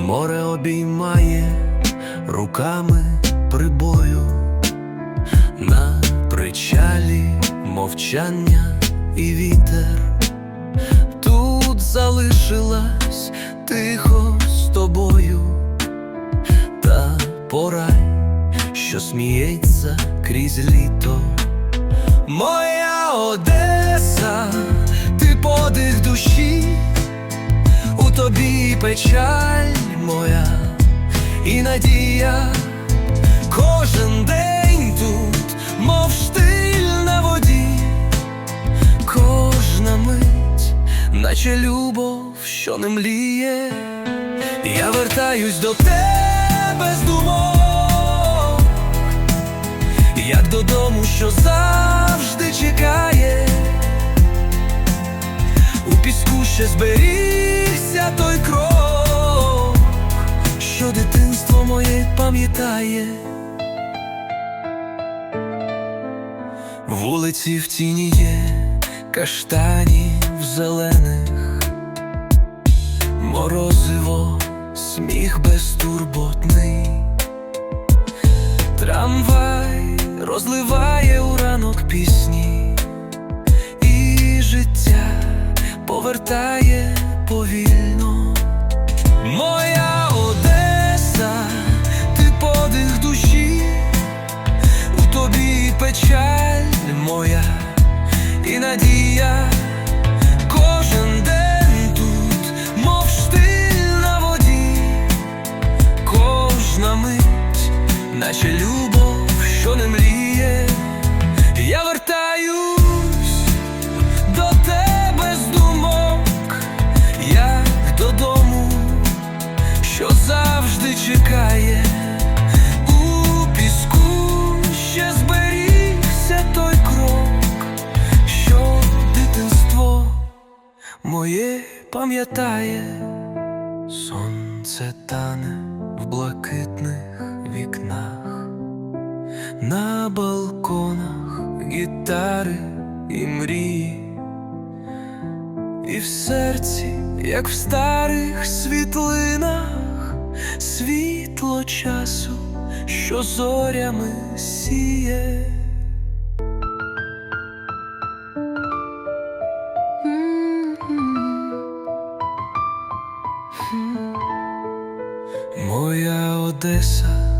море обіймає руками прибою, на причалі мовчання і вітер. Тут залишилась тихо з тобою, та порай, що сміється крізь літо. Моя Одеса, ти подих душі, у тобі печаль моя і надія. Кожен день тут, мов штиль на воді, кожна мить, наче любов, що не мліє. Я вертаюсь до тебе з думок, як додому, що завжди чекає. У піску ще зберігся той крок, що дитинство моє пам'ятає. Вулиці в тіні є, каштанів зелених, морозиво, сміх безтурботний, трамвай розливає у ранок пісні, і життя повертає повільно. Наче любов, що не мріє. Я вертаюсь до тебе з думок, як додому, що завжди чекає. Моє пам'ятає. Сонце тане в блакитних гітари і мрії, і в серці, як в старих світлинах, світло часу, що зорями сіє. Моя Одеса,